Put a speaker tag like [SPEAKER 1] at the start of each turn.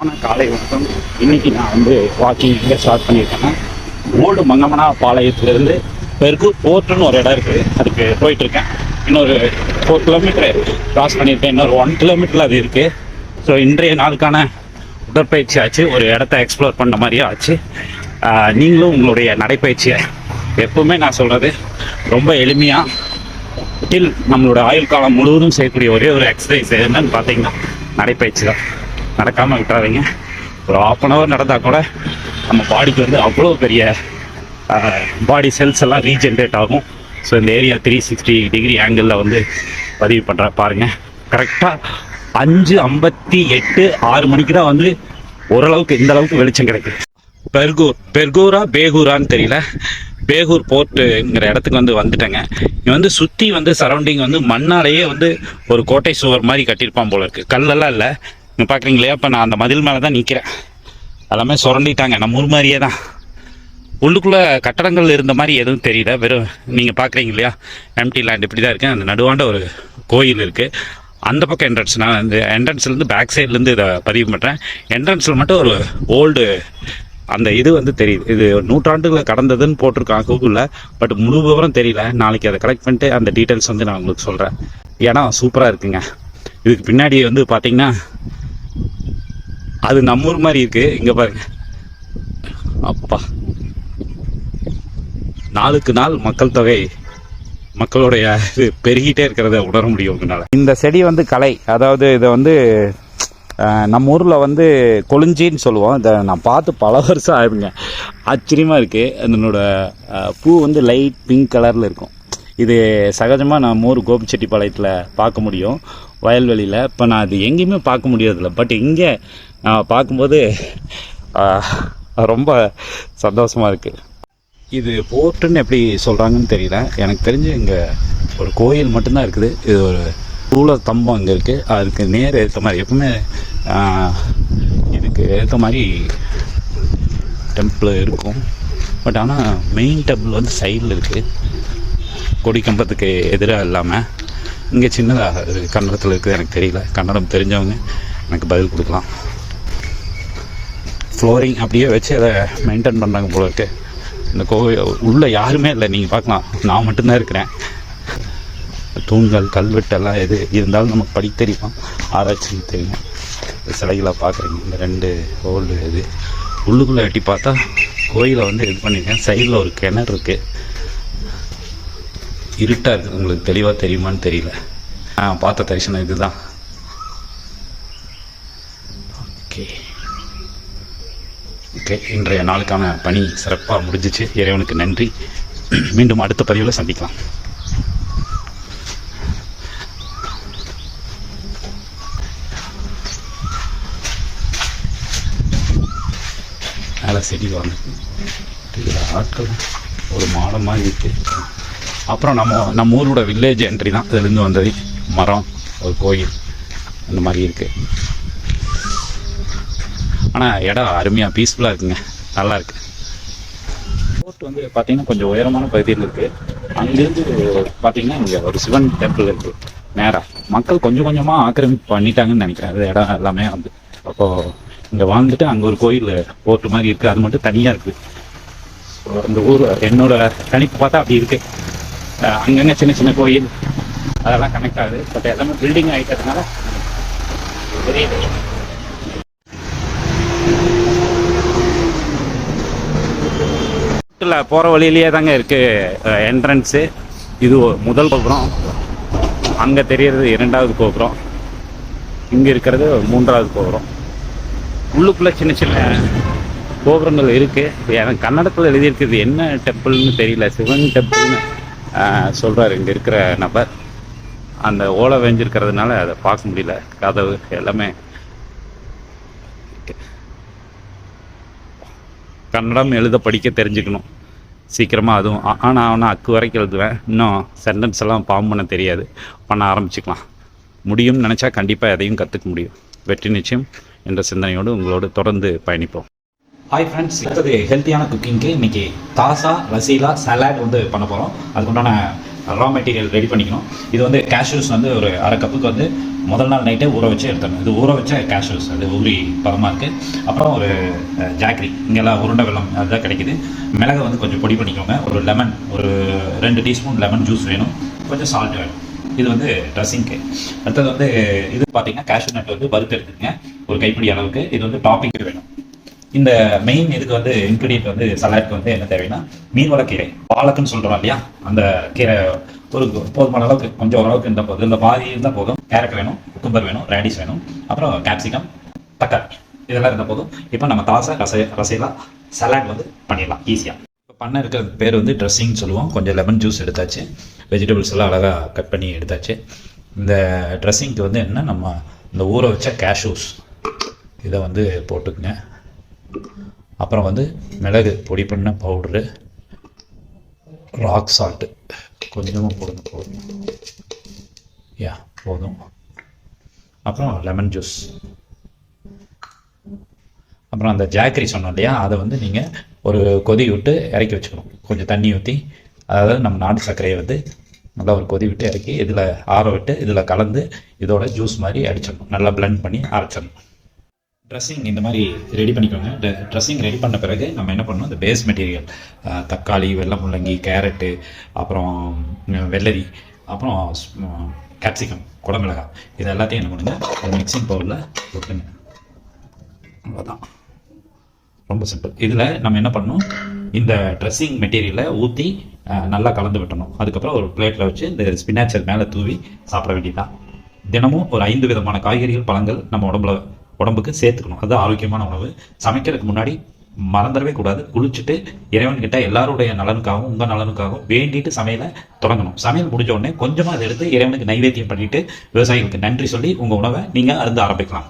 [SPEAKER 1] வணக்கம் காலை வணக்கம். இன்னைக்கு நான் வந்து வாக்கிங் எங்கே ஸ்டார்ட் பண்ணியிருக்கேன்னா ஓல்டு மங்கமனா பாளையத்துலேருந்து பெருக்கூர் போர்ட்டுன்னு ஒரு இடம் இருக்குது அதுக்கு போயிட்டுருக்கேன். இன்னொரு ஃபோர் கிலோமீட்டர் கிராஸ் பண்ணியிருக்கேன். இன்னொரு ஒன் கிலோமீட்டரில் அது இருக்குது ஸோ இன்றைய நாளுக்கான உடற்பயிற்சி ஆச்சு. ஒரு இடத்த எக்ஸ்ப்ளோர் பண்ண மாதிரியே ஆச்சு. நீங்களும் உங்களுடைய நடைப்பயிற்சியை எப்பவுமே நான் சொல்கிறது ரொம்ப எளிமையாக டில் நம்மளோட ஆயுள் காலம் முழுவதும் செய்யக்கூடிய ஒரே ஒரு எக்ஸசைஸ் என்னன்னு பார்த்தீங்கன்னா நடைப்பயிற்சி தான். நடக்காமல் விட்டுறாதீங்க. ஒரு ஆஃப் அன் ஹவர் நடந்தால் கூட நம்ம பாடிக்கு வந்து அவ்வளோ பெரிய பாடி செல்ஸ் எல்லாம் ரீஜென்ரேட் ஆகும். ஸோ இந்த ஏரியா த்ரீ சிக்ஸ்டி டிகிரி ஆங்கிளில் வந்து பதிவு பண்ணுற பாருங்கள் கரெக்டாக அஞ்சு ஐம்பத்தி எட்டு ஆறு மணிக்கு தான் வந்து ஓரளவுக்கு இந்த அளவுக்கு வெளிச்சம் கிடைக்குது. பெர்கூர் பெர்கூரா பேகூரான்னு தெரியல. பேகூர் போர்ட்டுங்கிற இடத்துக்கு வந்து வந்துட்டேங்க. இங்கே வந்து சுற்றி வந்து சரௌண்டிங் வந்து மண்ணாலேயே வந்து ஒரு கோட்டை சுவர் மாதிரி கட்டியிருப்பான் போல இருக்குது கல்லெல்லாம் இல்லை. பார்க்குறீங்க இல்லையா இப்போ நான் அந்த மதில் மேலே தான் நிற்கிறேன் எல்லாமே சுரண்டிட்டாங்க. நம்ம ஊர் மாதிரியே தான். உள்ளுக்குள்ளே கட்டடங்கள் இருந்த மாதிரி எதுவும் தெரியல. வெறும் நீங்கள் பார்க்குறீங்க இல்லையா? எம்டி லேண்ட் இப்படி தான் இருக்குது அந்த நடுவாண்ட ஒரு கோயில் இருக்குது அந்த பக்கம் என்ட்ரன்ஸ் நான் இந்த என்ட்ரன்ஸ்லேருந்து பேக் சைட்லேருந்து இதை பதிவு பண்ணுறேன் என்ட்ரன்ஸில் மட்டும் ஒரு ஓல்டு அந்த இது வந்து தெரியுது. இது நூற்றாண்டுகளை கடந்ததுன்னு போட்டிருக்கான் கூகுளில் பட் முழு விவரம் தெரியல. நாளைக்கு அதை கலெக்ட் பண்ணிட்டு அந்த டீட்டெயில்ஸ் வந்து நான் உங்களுக்கு சொல்கிறேன் ஏன்னா சூப்பராக இருக்குங்க. இதுக்கு பின்னாடி வந்து பார்த்தீங்கன்னா அது நம்ம ஊர் மாதிரி இருக்கு. இங்கே பாருங்க. அப்பா. நாளுக்கு நாள் மக்கள் தொகை மக்களுடைய இது பெருகிட்டே இருக்கிறத உணர முடியும் உங்களால். இந்த செடி வந்து கலை அதாவது இதை வந்து நம்ம ஊரில் வந்து கொளிஞ்சின்னு சொல்லுவோம். இதை நான் பார்த்து பல வருஷம் ஆயிருங்க ஆச்சரியமாக இருக்குது அதனோட பூ வந்து லைட் பிங்க் கலரில் இருக்கும். இது சகஜமாக நம்ம ஊர் கோபிச்செட்டிப்பாளையத்தில் பார்க்க முடியும். வயல்வெளியில். இப்போ நான் அது எங்கேயுமே பார்க்க முடியறதில்ல. பட் இங்கே நான் பார்க்கும்போது ரொம்ப சந்தோஷமாக இருக்குது இது போர்ட்டுன்னு எப்படி சொல்கிறாங்கன்னு தெரியல. எனக்கு தெரிஞ்சு இங்கே ஒரு கோயில் மட்டும்தான் இருக்குது. இது ஒரு சூழ தம்பம் அங்கே இருக்குது அதுக்கு நேர் ஏற்ற மாதிரி எப்பவுமே இதுக்கு ஏற்ற மாதிரி டெம்பிள் இருக்கும். பட் ஆனால் மெயின் டெம்பிள் வந்து சைடில் இருக்குது கொடி கம்பத்துக்கு எதிராக இல்லாமல் இங்கே சின்னதாக இது கன்னடத்தில் இருக்குது எனக்கு தெரியல. கன்னடம் தெரிஞ்சவங்க எனக்கு பதில் கொடுக்கலாம். ஃப்ளோரிங் அப்படியே வச்சு அதை மெயின்டைன் பண்ணுறாங்க போல இருக்கு. இந்த கோவில் உள்ளே யாருமே இல்லை நீங்கள் பார்க்கலாம். நான் மட்டும்தான் இருக்கிறேன். தூண்கள் கல்வெட்டெல்லாம் எது இருந்தாலும் நமக்கு படி தெரியும். ஆராய்ச்சி தெரியும். இந்த சிலைகளை பார்க்குறீங்க. இந்த ரெண்டு ஓல்டு இது. உள்ளுக்குள்ளே எட்டி பார்த்தா கோயிலை வந்து இது பண்ணியிருக்கேன். சைடில் ஒரு கிணறு இருக்குது இருட்டாக இருக்குது உங்களுக்கு தெளிவாக தெரியுமான்னு தெரியல. நான் பார்த்த தரிசனம் இதுதான். ஓகே. ஓகே இன்றைய நாளுக்கான பணி சிறப்பாக முடிஞ்சிச்சு. இறைவனுக்கு நன்றி. மீண்டும் அடுத்த பதிவில் சந்திக்கலாம். மேலே செடி வாங்க ஆட்கள் ஒரு மாடமாக மாதிரி அப்புறம் நம்ம நம்ம ஊரோட வில்லேஜ் என்ட்ரி தான். இதுலேருந்து வந்தது மரம் ஒரு கோயில் அந்த மாதிரி இருக்குது ஆனால் இடம் அருமையாக பீஸ்ஃபுல்லாக இருக்குங்க. நல்லா இருக்கு. போர்ட் வந்து பார்த்தீங்கன்னா கொஞ்சம் உயரமான பகுதியில் இருக்குது அங்கேருந்து பார்த்தீங்கன்னா இங்கே ஒரு சிவன் டெம்பிள் இருக்குது நேராக மக்கள் கொஞ்சம் கொஞ்சமாக ஆக்கிரமிப்பு பண்ணிட்டாங்கன்னு நினைக்கிறேன். அது இடம் எல்லாமே வந்து. அப்போது இங்கே வாழ்ந்துட்டு அங்கே ஒரு கோயில் போர்ட் மாதிரி இருக்குது அது மட்டும் தனியாக இருக்குது அந்த ஊர் என்னோட கணிப்பு பார்த்தா அப்படி இருக்குது அங்கங்க சின்ன சின்ன கோயில் அதெல்லாம் கனெக்ட் ஆகுது. பட் எல்லாமே பில்டிங் ஆகிட்டதுனால தெரியுது இல்லை போகிற வழியிலேயே தாங்க இருக்கு என்ட்ரன்ஸு இது முதல் கோபுரம். அங்கே தெரியறது இரண்டாவது கோபுரம். இங்கே இருக்கிறது மூன்றாவது கோபுரம். உள்ளுக்குள்ளே சின்ன சின்ன கோபுரங்கள் இருக்கு. எனக்கு கன்னடத்தில் எழுதியிருக்கிறது என்ன டெம்பிள்னு தெரியல. சிவன் டெம்பிள்னு சொல்கிறார் இங்கே இருக்கிற நபர். அந்த ஓலை வெஞ்சிருக்கிறதுனால அதை பார்க்க முடியல. கதவு எல்லாமே. கன்னடம் எழுத படிக்க தெரிஞ்சுக்கணும். சீக்கிரமாக அதுவும் ஆனால் ஆனா அவனை அக்கு வரைக்கும் எழுதுவேன். இன்னும் சென்டென்ஸ் எல்லாம் ஃபார்ம் பண்ண தெரியாது. பண்ண ஆரம்பிச்சுக்கலாம். முடியும்னு நினச்சா கண்டிப்பாக எதையும் கற்றுக்க முடியும். வெற்றி நிச்சயம். என்ற சிந்தனையோடு உங்களோடு தொடர்ந்து பயணிப்போம். ஹாய் ஃப்ரெண்ட்ஸ் அடுத்தது ஹெல்த்தியான குக்கிங்க்கு இன்னைக்கு தாசா ரசீலா சலாட் வந்து பண்ண போகிறோம் அதுக்குண்டான ரா மெட்டீரியல் ரெடி பண்ணிக்கணும். இது வந்து கேஷ்யூஸ் வந்து ஒரு அரை கப்புக்கு வந்து முதல் நாள் நைட்டே ஊற வச்சு எடுத்துடணும். இது ஊற வச்ச கேஷ்யூஸ் அது ஊறி பதமாக இருக்குது அப்புறம் ஒரு அஹ், இங்கெல்லாம் உருண்டை வெள்ளம் அதுதான் கிடைக்குது. மிளகை வந்து கொஞ்சம் பொடி பண்ணிக்கோங்க. ஒரு லெமன் ஒரு ரெண்டு டீஸ்பூன் லெமன் ஜூஸ் வேணும். கொஞ்சம் சால்ட் வேணும். இது வந்து ட்ரெஸ்ஸிங்க்கு அடுத்தது வந்து இது பார்த்தீங்கன்னா கேஷ்யூ நட் வந்து வறுத்து எடுத்துக்கங்க. ஒரு கைப்பிடி அளவுக்கு. இது வந்து டாப்பிங் வேணும். இந்த மெயின் இதுக்கு வந்து இன்க்ரீடியன்ட் வந்து சலாட்க்கு வந்து என்ன தேவைன்னா மீன்வள கீரை பாலக்குன்னு சொல்றோம் இல்லையா? அந்த கீரை ஒரு போதுமான அளவுக்கு கொஞ்சம் ஓரளவுக்கு இருந்தால் போதும். இந்த பாதி இருந்தால் போதும். கேரட் வேணும் குக்கம்பர் வேணும் ரேடிஸ் வேணும். அப்புறம் கேப்சிகம் தக்காளி இதெல்லாம் இருந்தால் போதும். இப்போ நம்ம தாசை ரச ரசையெல்லாம் சலாட் வந்து பண்ணிடலாம் ஈஸியாக இப்போ பண்ண இருக்கிற பேர் வந்து ட்ரெஸ்ஸிங் சொல்லுவோம். கொஞ்சம் லெமன் ஜூஸ் எடுத்தாச்சு. வெஜிடபிள்ஸ் எல்லாம் அழகாக கட் பண்ணி எடுத்தாச்சு. இந்த ட்ரெஸ்ஸிங்க்கு வந்து என்ன? நம்ம இந்த ஊற வச்ச கேஷ்யூஸ் இதை வந்து போட்டுக்குங்க. அப்புறம் வந்து மிளகு பொடி பண்ண பவுட்ரு ராக் சால்ட்டு கொஞ்சமாக போடுங்க போதும் யா போதும். அப்புறம் லெமன் ஜூஸ் அப்புறம் அந்த ஜாக்கரி சொன்னோம் இல்லையா அதை வந்து நீங்கள் ஒரு கொதி விட்டு இறக்கி வச்சுக்கணும். கொஞ்சம் தண்ணி ஊற்றி அதாவது நம்ம நாட்டு சர்க்கரையை வந்து நல்லா ஒரு கொதி விட்டு இறக்கி இதில் ஆற விட்டு இதில் கலந்து இதோட ஜூஸ் மாதிரி அடிச்சிடணும். நல்லா பிளெண்ட் பண்ணி அரைச்சிடணும். ட்ரெஸ்ஸிங் இந்த மாதிரி ரெடி பண்ணிக்கோங்க. ட்ரெஸ்ஸிங் ரெடி பண்ண பிறகு நம்ம என்ன பண்ணணும்? இந்த பேஸ் மெட்டீரியல் தக்காளி வெள்ளை முள்ளங்கி கேரட்டு அப்புறம் வெள்ளரி அப்புறம் கேப்சிகம் குடமிளகாய். இது எல்லாத்தையும் என்ன பண்ணுங்கள் மிக்சிங் பவுலில் போட்டுங்க அவ்வளோதான் ரொம்ப சிம்பிள் இதில் நம்ம என்ன பண்ணணும்? இந்த ட்ரெஸ்ஸிங் மெட்டீரியலை ஊற்றி நல்லா கலந்து விட்டணும். அதுக்கப்புறம் ஒரு பிளேட்டில் வச்சு இந்த ஸ்பினாச்சர் மேலே தூவி சாப்பிட வேண்டியதான் தினமும் ஒரு ஐந்து விதமான காய்கறிகள் பழங்கள் நம்ம உடம்புல உடம்புக்கு சேர்த்துக்கணும். அது ஆரோக்கியமான உணவு. சமைக்கிறதுக்கு முன்னாடி மறந்துடவே கூடாது. குளிச்சுட்டு இறைவன்கிட்ட எல்லாருடைய நலனுக்காகவும் உங்கள் நலனுக்காகவும் வேண்டிட்டு சமையலை தொடங்கணும். சமையல் முடிஞ்ச உடனே கொஞ்சமாக அதை எடுத்து இறைவனுக்கு நைவேத்தியம் பண்ணிட்டு விவசாயிகளுக்கு நன்றி சொல்லி உங்கள் உணவை நீங்கள் அருந்து ஆரம்பிக்கலாம்.